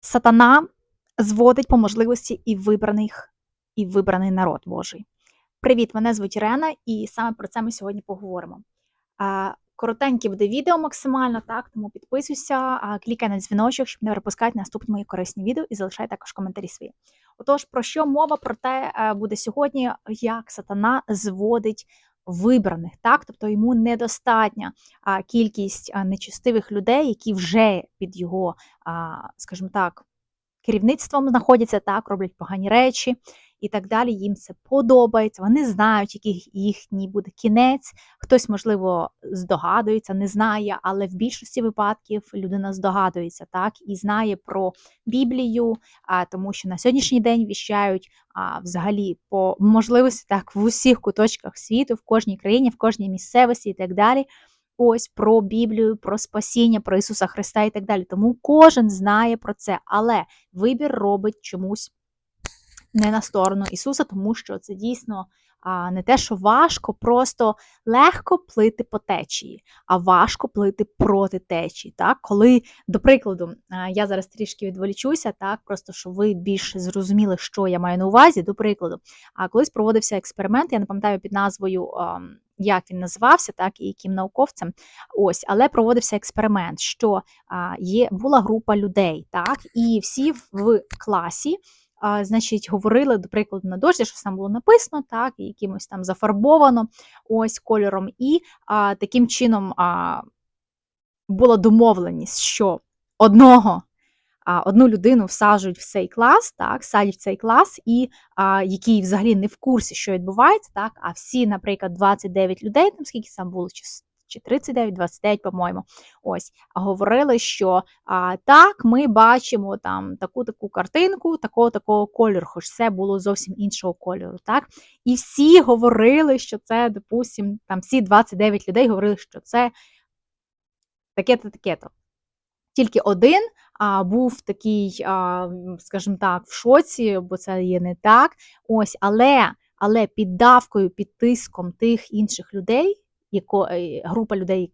Сатана зводить по можливості і вибраних, і вибраний народ Божий. Привіт, мене звуть Ірена, і саме про це ми сьогодні поговоримо. Коротеньке буде відео максимально, так, тому підписуйся, клікай на дзвіночок, щоб не пропускати наступні мої корисні відео і залишай також коментарі свої. Отож, про що мова про те буде сьогодні, як сатана зводить вибраних, так, тобто йому недостатня кількість нечистивих людей, які вже під його, скажімо так, керівництвом знаходяться, так, роблять погані речі і так далі. Їм це подобається. Вони знають, який їхній буде кінець. Хтось, можливо, здогадується, не знає, але в більшості випадків людина здогадується, так, і знає про Біблію, а тому що на сьогоднішній день віщають а, взагалі по можливості так в усіх куточках світу, в кожній країні, в кожній місцевості і так далі ось про Біблію, про спасіння, про Ісуса Христа і так далі. Тому кожен знає про це, але вибір робить чомусь не на сторону Ісуса, тому що це дійсно не те, що важко, просто легко плити по течії, а важко плити проти течії. Так? Коли, до прикладу, я зараз трішки відволічуся, так, просто щоб ви більше зрозуміли, що я маю на увазі, до прикладу, а колись проводився експеримент, я не пам'ятаю під назвою як він називався, так і яким науковцем. Ось, але проводився експеримент, що є була група людей, так, і всі в класі. А, Значить, говорили, до прикладу, на дошці, що там було написано, так, і якимось там зафарбовано ось кольором. І а, таким чином а, була домовленість, що одного одну людину всаджують в цей клас, так, садять в цей клас, і а, який взагалі не в курсі, що відбувається, так, а всі, наприклад, 29 людей, там скільки там було, чи чи 39, 29, по-моєму, ось говорили, що а, так, ми бачимо там таку таку картинку, такого такого кольору, хоч це було зовсім іншого кольору. так, І всі говорили, що це, допустим, там всі 29 людей говорили, що це таке-то, таке-то. Тільки один а, був такий, а, скажімо так, в шоці, бо це є не так. Ось, але але під давкою, під тиском тих інших людей, яко, е, група людей,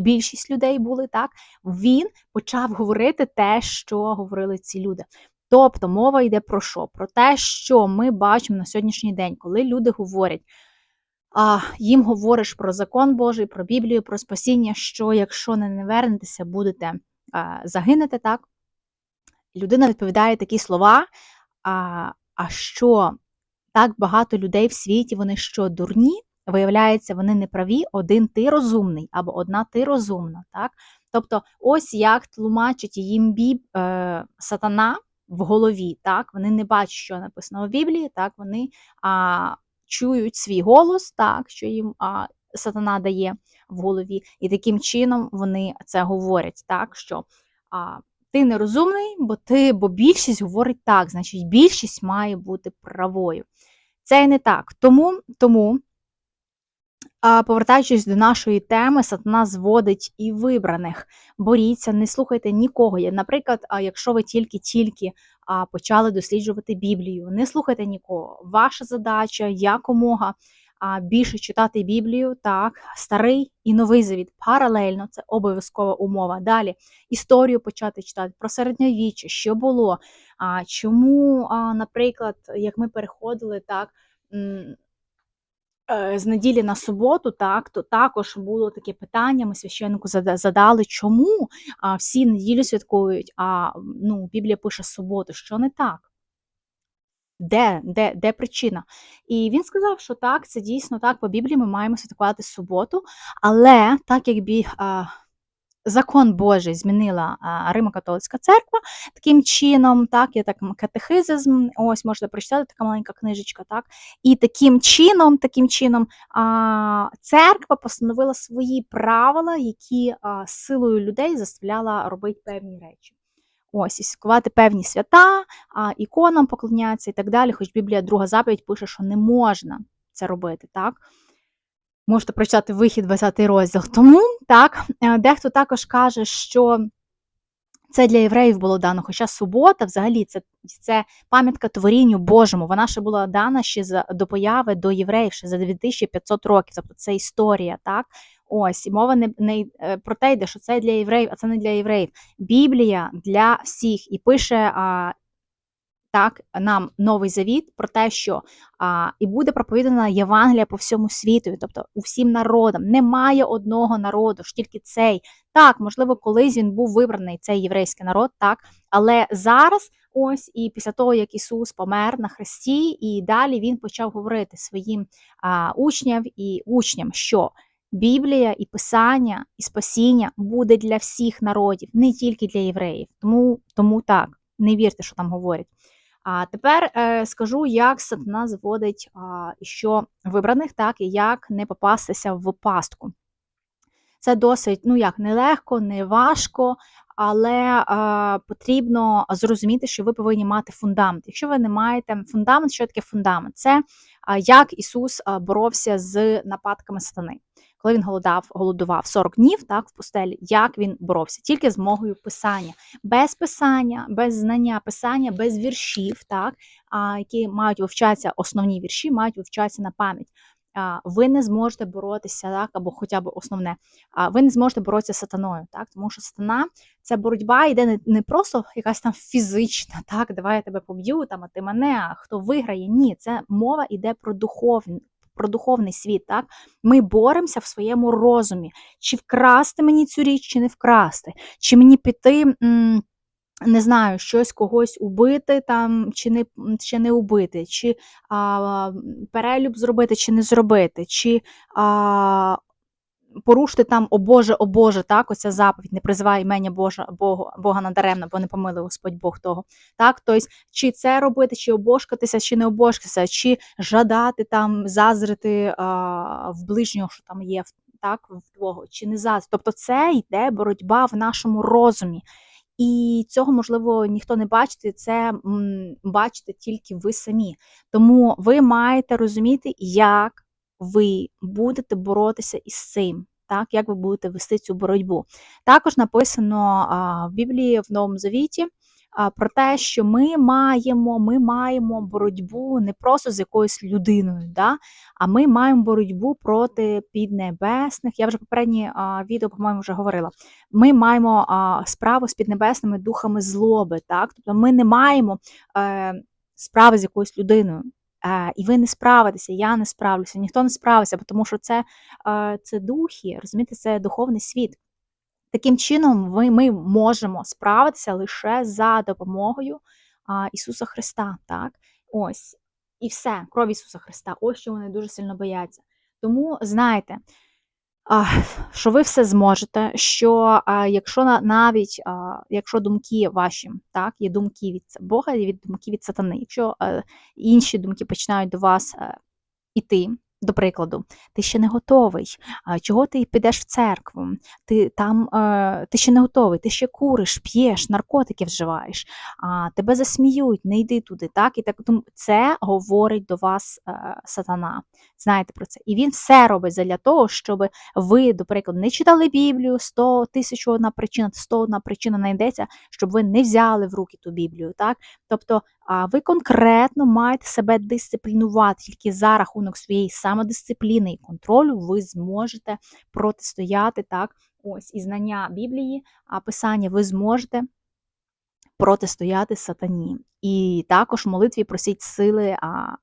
більшість людей були, так, він почав говорити те, що говорили ці люди. Тобто мова йде про що? Про те, що ми бачимо на сьогоднішній день, коли люди говорять. А їм говориш про закон Божий, про Біблію, про спасіння, що якщо не вернетеся, будете загинете, так? Людина відповідає такі слова, а, а що так багато людей в світі, вони що дурні, виявляється, вони не праві, один ти розумний, або одна ти розумна. так? Тобто, ось як тлумачить їм біб, е, сатана в голові. так? Вони не бачать, що написано в Біблії, так? вони а, чують свій голос, так, що їм а, сатана дає в голові, і таким чином вони це говорять, так що а, ти нерозумний, бо ти, бо більшість говорить так, значить більшість має бути правою. Це і не так. Тому, тому повертаючись до нашої теми, сатана зводить і вибраних. Боріться, не слухайте нікого. Наприклад, якщо ви тільки-тільки почали досліджувати Біблію, не слухайте нікого. Ваша задача якомога більше читати Біблію, так, старий і новий завіт паралельно, це обов'язкова умова. Далі історію почати читати про середньовіччя, що було. Чому, наприклад, як ми переходили так. Е, з неділі на суботу, так, то також було таке питання, ми священнику задали, чому всі неділю святкують, а ну, Біблія пише суботу, що не так? Де де, де причина? І він сказав, що так, це дійсно так, по Біблії ми маємо святкувати суботу, але так як бі, а, закон Божий змінила Римо-католицька церква, таким чином, так, є так катехизм, ось можете прочитати така маленька книжечка, так, і таким чином, таким чином а, церква постановила свої правила, які силою людей заставляла робити певні речі. Ось, і святкувати певні свята, а, іконам поклонятися і так далі. Хоч Біблія друга заповідь пише, що не можна це робити. так? Можете прочитати вихід 20 розділ. Тому так, е, дехто також каже, що це для євреїв було дано. Хоча субота, взагалі, це це пам'ятка творінню Божому. Вона ще була дана ще за, до появи до євреїв ще за 2500 років. Тобто це історія, так? Ось і мова не, не е, про те йде, що це для євреїв, а це не для євреїв. Біблія для всіх і пише а, так нам новий завіт про те, що а, і буде проповідана Євангелія по всьому світу, тобто усім народам. Немає одного народу, ж тільки цей. Так, можливо, колись він був вибраний, цей єврейський народ, так, але зараз. Ось і після того, як Ісус помер на хресті, і далі Він почав говорити своїм а, учням і учням, що Біблія і Писання, і спасіння буде для всіх народів, не тільки для євреїв. Тому, Тому так, не вірте, що там говорять. А тепер е, скажу, як сатана зводить що вибраних, так і як не попастися в пастку. Це досить, ну як, нелегко, не важко, але е, потрібно зрозуміти, що ви повинні мати фундамент. Якщо ви не маєте фундамент, що таке фундамент? Це е, як Ісус боровся з нападками сатани коли він голодав, голодував 40 днів так, в пустелі, як він боровся, тільки з мовою писання, без писання, без знання писання, без віршів, так, а, які мають вивчатися, основні вірші, мають вивчатися на пам'ять. Ви не зможете боротися, так, або хоча б основне, ви не зможете боротися з сатаною, так, тому що сатана це боротьба йде не, просто якась там фізична, так, давай я тебе поб'ю, там, а ти мене, а хто виграє. Ні, це мова йде про духовне, про духовний світ. так? Ми боремося в своєму розумі, чи вкрасти мені цю річ, чи не вкрасти, чи мені піти. М не знаю, щось когось убити там, чи не чи не убити, чи а, перелюб зробити, чи не зробити, чи а, порушити там, о Боже, о Боже, так, оця заповідь, не призивай імення Божа, Бога, Бога надаремно, бо не помилує Господь Бог того. Так, тобто, чи це робити, чи обошкатися, чи не обошкатися, чи жадати там, зазрити а, в ближнього, що там є, так, в твого, чи не зазрити. Тобто це йде боротьба в нашому розумі. І цього, можливо, ніхто не бачить, це бачите тільки ви самі. Тому ви маєте розуміти, як ви будете боротися із цим, так, як ви будете вести цю боротьбу. Також написано а, в Біблії в Новому Завіті а, про те, що ми маємо ми маємо боротьбу не просто з якоюсь людиною, да, а ми маємо боротьбу проти піднебесних. Я вже попередні а, відео, по-моєму, вже говорила. Ми маємо а, справу з піднебесними духами злоби. так, Тобто ми не маємо. Е, Справи з якоюсь людиною. Е, і ви не справитеся, я не справлюся, ніхто не справиться, тому що це е, це духи, розумієте, це духовний світ. Таким чином, ми, ми можемо справитися лише за допомогою Ісуса Христа. так? Ось. І все, кров Ісуса Христа. Ось що вони дуже сильно бояться. Тому знайте, що ви все зможете, що якщо навіть якщо думки ваші, так, є думки від Бога, є думки від сатани, якщо е, інші думки починають до вас е, іти, до прикладу, ти ще не готовий. Чого ти підеш в церкву? Ти там е, ти ще не готовий, ти ще куриш, п'єш, наркотики вживаєш, а тебе засміють, не йди туди. так? І так це говорить до вас е, сатана. Знаєте про це. І він все робить для того, щоб ви, до прикладу, не читали Біблію, 100 тисяч одна причина, 100 одна причина знайдеться, щоб ви не взяли в руки ту Біблію. так? Тобто ви конкретно маєте себе дисциплінувати, тільки за рахунок своєї самодисципліни і контролю ви зможете протистояти так, ось і знання Біблії, а писання ви зможете протистояти сатані. І також в молитві просіть сили а,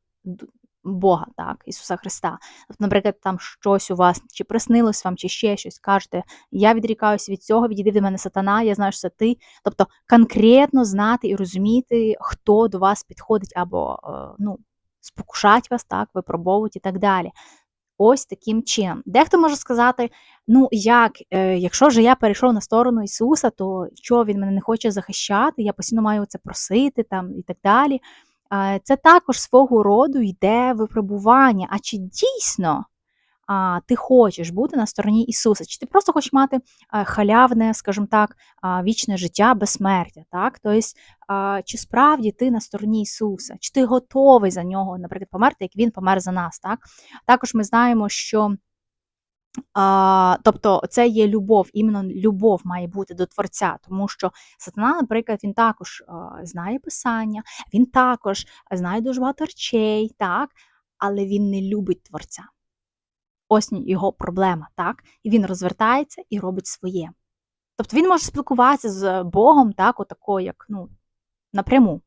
Бога, так, Ісуса Христа. Тобто, наприклад, там щось у вас, чи приснилось вам, чи ще щось, кажете, я відрікаюся від цього, відійди від мене сатана, я знаю, що це ти. Тобто конкретно знати і розуміти, хто до вас підходить, або е, ну, спокушать вас, так, випробовують і так далі. Ось таким чином. Дехто може сказати, ну як, е, якщо вже я перейшов на сторону Ісуса, то що він мене не хоче захищати, я постійно маю це просити там і так далі це також свого роду йде випробування. А чи дійсно ти хочеш бути на стороні Ісуса? Чи ти просто хочеш мати халявне, скажімо так, вічне життя безсмертя? Так? Тобто, чи справді ти на стороні Ісуса? Чи ти готовий за нього, наприклад, померти, як Він помер за нас? Так? Також ми знаємо, що. А, Тобто це є любов, іменно любов має бути до Творця, тому що сатана, наприклад, він також а, знає писання, він також знає дуже багато речей, так, але він не любить Творця. ось його проблема, так? І він розвертається і робить своє. Тобто він може спілкуватися з Богом, так, отако, як ну, напряму.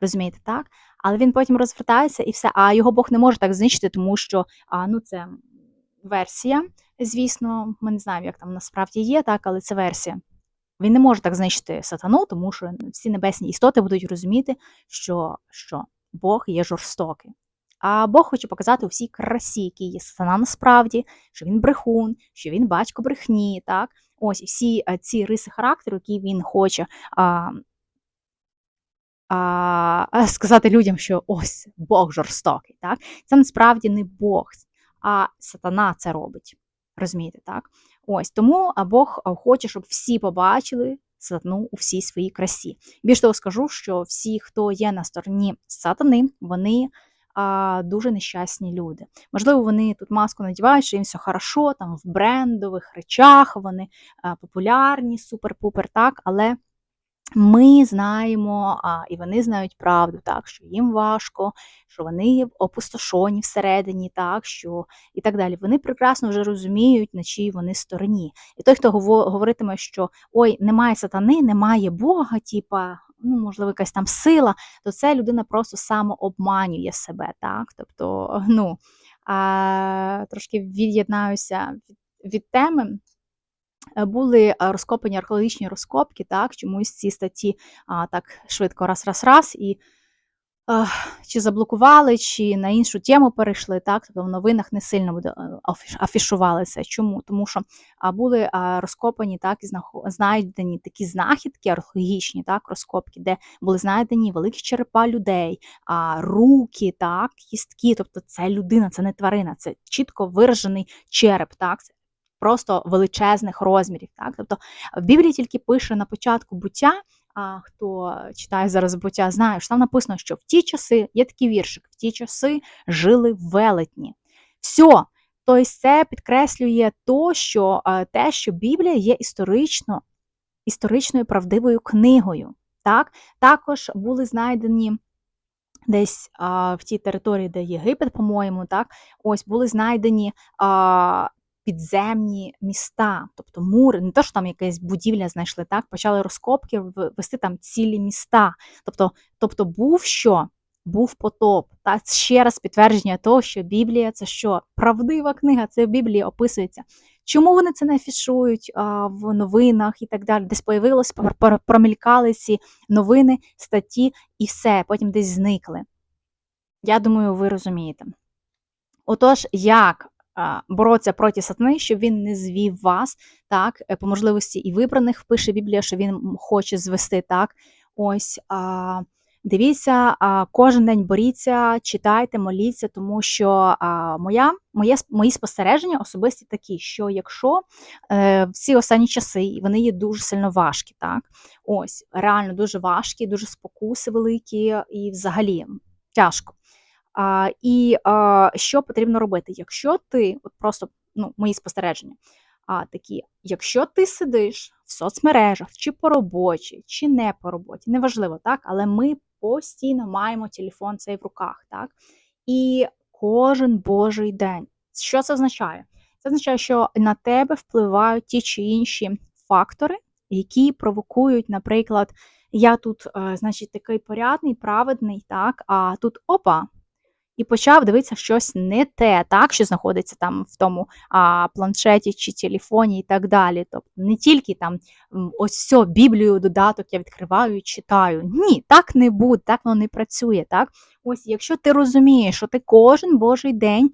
Розумієте, так? Але він потім розвертається і все. А його Бог не може так знищити, тому що а, ну, це версія, звісно, ми не знаємо, як там насправді є, так, але це версія. Він не може так знищити сатану, тому що всі небесні істоти будуть розуміти, що що Бог є жорстокий. А Бог хоче показати у всій красі, який є сатана насправді, що він брехун, що він батько брехні. так? Ось всі ці риси характеру, які він хоче а, а, сказати людям, що ось Бог жорстокий. так? Це насправді не Бог, а сатана це робить. Розумієте, так? Ось тому Бог хоче, щоб всі побачили сатану у всій своїй красі. Більш того, скажу, що всі, хто є на стороні сатани, вони а, дуже нещасні люди. Можливо, вони тут маску надівають, що їм все хорошо, там в брендових речах, вони а, популярні, супер-пупер, так, але ми знаємо, а, і вони знають правду, так, що їм важко, що вони опустошені всередині, так, що і так далі. Вони прекрасно вже розуміють, на чиїй вони стороні. І той, хто говоритиме, що ой, немає сатани, немає Бога, типа, ну, можливо, якась там сила, то це людина просто самообманює себе. так, Тобто, ну, а, трошки від'єднаюся від, від теми. Е, були е, розкопані археологічні розкопки, так, чомусь ці статті а, так швидко раз-раз-раз, і е, чи заблокували, чи на іншу тему перейшли, так, тобто в новинах не сильно буде афішувалися. Чому? Тому що були розкопані так, і знайдені такі знахідки археологічні так, розкопки, де були знайдені великі черепа людей, а, руки, так, кістки, тобто це людина, це не тварина, це чітко виражений череп. так, просто величезних розмірів. Так? Тобто в Біблії тільки пише на початку буття. А хто читає зараз буття, знає, що там написано, що в ті часи є такий віршик, в ті часи жили велетні. Все, тобто це підкреслює то, що те, що Біблія є історично, історичною правдивою книгою. Так? Також були знайдені десь а, в тій території, де Єгипет, по-моєму, так, ось були знайдені а, підземні міста, тобто мури, не те, що там якась будівля знайшли, так, почали розкопки вести там цілі міста. Тобто, тобто був що? Був потоп. Та ще раз підтвердження того, що Біблія це що? Правдива книга, це в Біблії описується. Чому вони це не афішують а, в новинах і так далі? Десь появилось, промількали ці новини, статті і все, потім десь зникли. Я думаю, ви розумієте. Отож, як боротися проти сатани, щоб він не звів вас, так, е, по можливості і вибраних пише Біблія, що він хоче звести так. Ось. А, Дивіться, кожен день боріться, читайте, моліться, тому що моя, моє, мої спостереження особисті такі, що якщо е, всі останні часи вони є дуже сильно важкі, так ось реально дуже важкі, дуже спокуси великі і взагалі тяжко. А, І а, що потрібно робити? Якщо ти, от просто ну, мої спостереження, а, такі, якщо ти сидиш в соцмережах, чи по роботі, чи не по роботі, неважливо, так, але ми постійно маємо телефон цей в руках, так? І кожен божий день. Що це означає? Це означає, що на тебе впливають ті чи інші фактори, які провокують, наприклад, я тут, е, значить, такий порядний, праведний, так, а тут опа і почав дивитися щось не те, так, що знаходиться там в тому а, планшеті чи телефоні і так далі. Тобто не тільки там ось все, Біблію, додаток я відкриваю і читаю. Ні, так не буде, так воно не працює. так. Ось, Якщо ти розумієш, що ти кожен божий день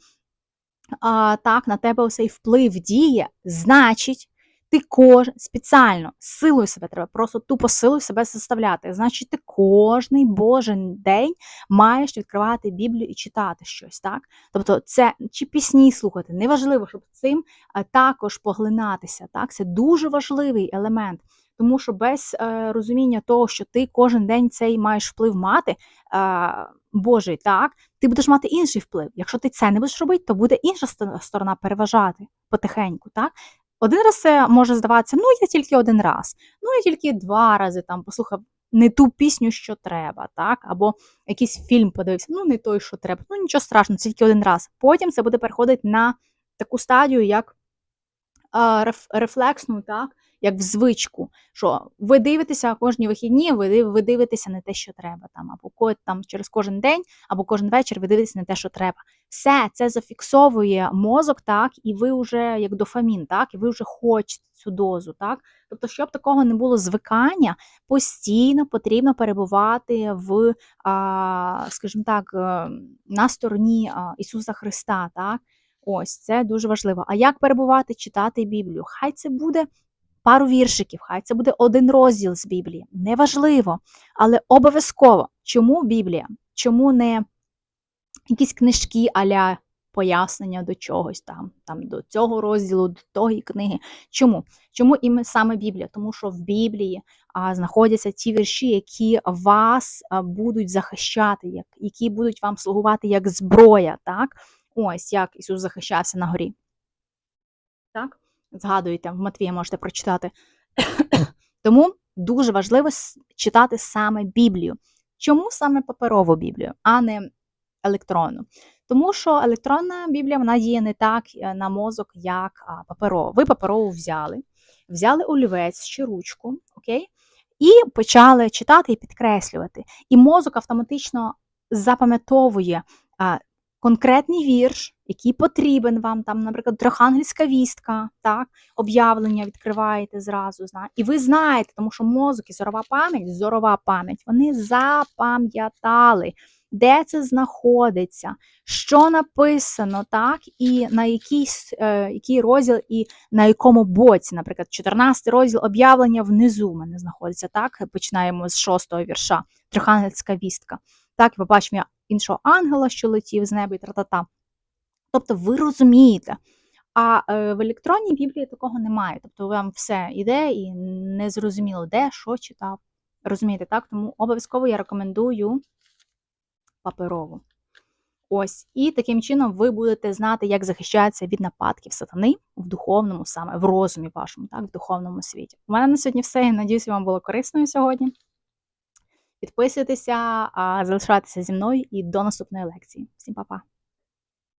а, так, на тебе цей вплив діє, значить. Ти кожен спеціально силою себе треба, просто тупо силою себе заставляти. Значить, ти кожний божий день маєш відкривати Біблію і читати щось, так? Тобто, це чи пісні слухати, неважливо, щоб цим також поглинатися. Так? Це дуже важливий елемент. Тому що без е, розуміння того, що ти кожен день цей маєш вплив мати, е, Божий, так, ти будеш мати інший вплив. Якщо ти це не будеш робити, то буде інша сторона переважати потихеньку. так? Один раз це може здаватися, ну я тільки один раз, ну я тільки два рази там послухав не ту пісню, що треба, так? Або якийсь фільм подивився, ну не той, що треба. Ну нічого страшного, тільки один раз. Потім це буде переходити на таку стадію, як рефлексну, так, як в звичку. Що ви дивитеся кожні вихідні, ви, ви дивитеся не те, що треба. Там, Або там, через кожен день, або кожен вечір ви дивитеся не те, що треба. Все це зафіксовує мозок, так, і ви вже як дофамін, так, і ви вже хочете цю дозу. так. Тобто, щоб такого не було звикання, постійно потрібно перебувати в, скажімо так, е, на стороні Ісуса Христа. так. Ось це дуже важливо. А як перебувати, читати Біблію? Хай це буде пару віршиків, хай це буде один розділ з Біблії. Неважливо, але обов'язково. Чому Біблія? Чому не якісь книжки аля пояснення до чогось там, там до цього розділу, до тої книги. Чому? Чому іме саме Біблія? Тому що в Біблії а, знаходяться ті вірші, які вас а, будуть захищати, як, які будуть вам слугувати як зброя. так? Ось як Ісус захищався на горі. Так? Згадуєте, в Матвія можете прочитати. Тому дуже важливо читати саме Біблію. Чому саме паперову Біблію, а не електронну? Тому що електронна Біблія вона діє не так е, на мозок, як паперова. Ви паперову взяли, взяли олівець чи ручку, окей? І почали читати і підкреслювати. І мозок автоматично запам'ятовує конкретний вірш, який потрібен вам, там, наприклад, трьохангельська вістка, так, об'явлення відкриваєте зразу, Зна. і ви знаєте, тому що мозок і зорова пам'ять, зорова пам'ять, вони запам'ятали, де це знаходиться, що написано, так, і на якийсь, е, який розділ, і на якому боці, наприклад, 14 розділ об'явлення внизу в мене знаходиться. так, Починаємо з шостого вірша, трьохангельська вістка. Так, побачимо іншого ангела, що летів з неба і тра-та-та. Тобто ви розумієте. А е, в електронній Біблії такого немає. Тобто вам все йде і не зрозуміло, де, що читав. Розумієте, так? Тому обов'язково я рекомендую паперову. Ось, і таким чином ви будете знати, як захищатися від нападків сатани в духовному, саме в розумі вашому, так, в духовному світі. У мене на сьогодні все. Я надіюся, вам було корисною сьогодні. Підписуйтеся, залишайтеся зі мною і до наступної лекції. Всім па-па!